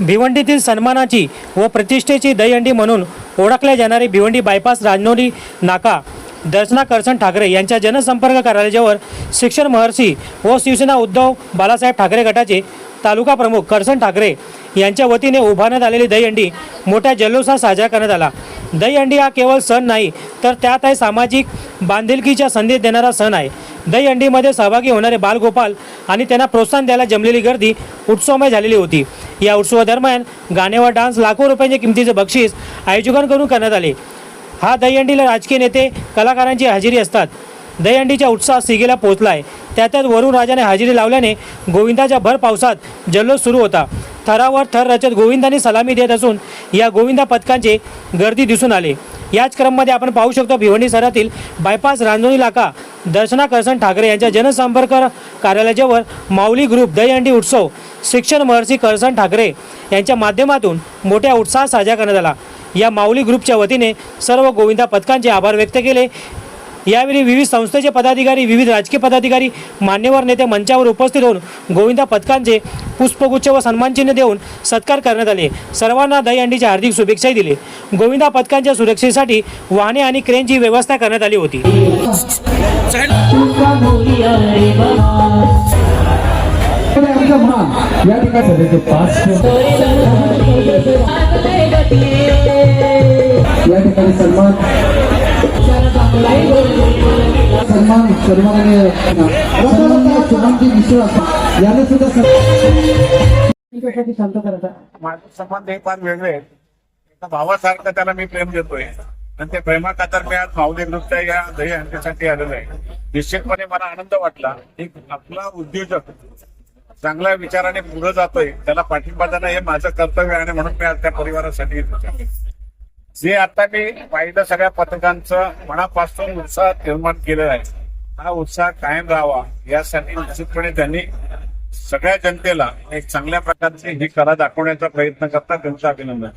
भिवंडीतील सन्मानाची व प्रतिष्ठेची दहीहंडी म्हणून ओळखल्या जाणारी भिवंडी बायपास राजनोरी नाका दर्शना करसन ठाकरे यांच्या जनसंपर्क कार्यालयाजवळ शिक्षण महर्षी व शिवसेना उद्धव बालासाहेब ठाकरे गटाचे तालुका प्रमुख करसन ठाकरे यांच्या वतीने उभारण्यात आलेली दहीहंडी मोठ्या जल्लोषात साजरा करण्यात आला. दहीहंडी हा केवळ सण नाही तर त्यात आहे सामाजिक बांधिलकीचा संदेश देणारा सण आहे. दहीहंडीमध्ये सहभागी होणारे बालगोपाल आणि त्यांना प्रोत्साहन द्यायला जमलेली गर्दी उत्सवमय झालेली होती. या उत्सवादरम्यान गाणे व डान्स लाखो रुपयांच्या किमतीचे बक्षीस आयोजकांकडून करण्यात आले. हा दहीहंडीला राजकीय नेते कलाकारांची हजेरी असतात. दहीहंडीच्या उत्साह सिगेला पोहोचला आहे त्यातच वरुण राजाने हजेरी लावल्याने गोविंदाच्या भर पावसात जल्लोष सुरू होता. थरावर थर रचत गोविंदाने सलामी देत असून या गोविंदा पथकांचे गर्दी दिसून आले. याच क्रममध्ये आपण पाहू शकतो भिवंडी शहरातील बायपास रांजोणी नाका दर्शना करसन ठाकरे यांच्या जनसंपर्क कार्यालयाजवळ माऊली ग्रुप दहीहंडी उत्सव शिक्षण महर्षी करसन ठाकरे यांच्या माध्यमातून मोठ्या उत्साहात साजरा करण्यात आला. या माऊली ग्रुपच्या वतीने सर्व गोविंदा पथकांचे आभार व्यक्त केले. यावेळी विविध संस्थेचे पदाधिकारी विविध राजकीय पदाधिकारी मान्यवर नेते मंचावर उपस्थित होऊन गोविंदा पथकांचे पुष्पगुच्छ व सन्मानचिन्ह देऊन सत्कार करण्यात आले. सर्वांना दहीहंडीच्या हार्दिक शुभेच्छाही दिले. गोविंदा पथकांच्या सुरक्षेसाठी वाहने आणि क्रेनची व्यवस्था करण्यात आली होती. आमचा मान या ठिकाणी पाच या ठिकाणी सन्मान. सन्मान सन्माननीय सन्माननीय शुभांगी मिश्रा यांना सुद्धा माझे संबंध हे फार वेगळे आहेत एका भावासारखं त्याला मी प्रेम देतोय. आणि ते प्रेमा खातर मी आज माऊली नृत्य या दही हंडीसाठी आलेलो आहे. निश्चितपणे मला आनंद वाटला. एक आपला उद्योजक चांगल्या विचाराने पुढे जातोय. त्याला पाठिंबा देणं हे माझं कर्तव्य आणि म्हणून मी आज त्या परिवारासाठी जे आता मी पाहिलं सगळ्या पथकांचं मनापासून उत्साह निर्माण केलेला आहे. हा उत्साह कायम राहावा. यासाठी निश्चितपणे त्यांनी सगळ्या जनतेला एक चांगल्या प्रकारची ही कला दाखवण्याचा प्रयत्न करतात त्यांचं अभिनंदन.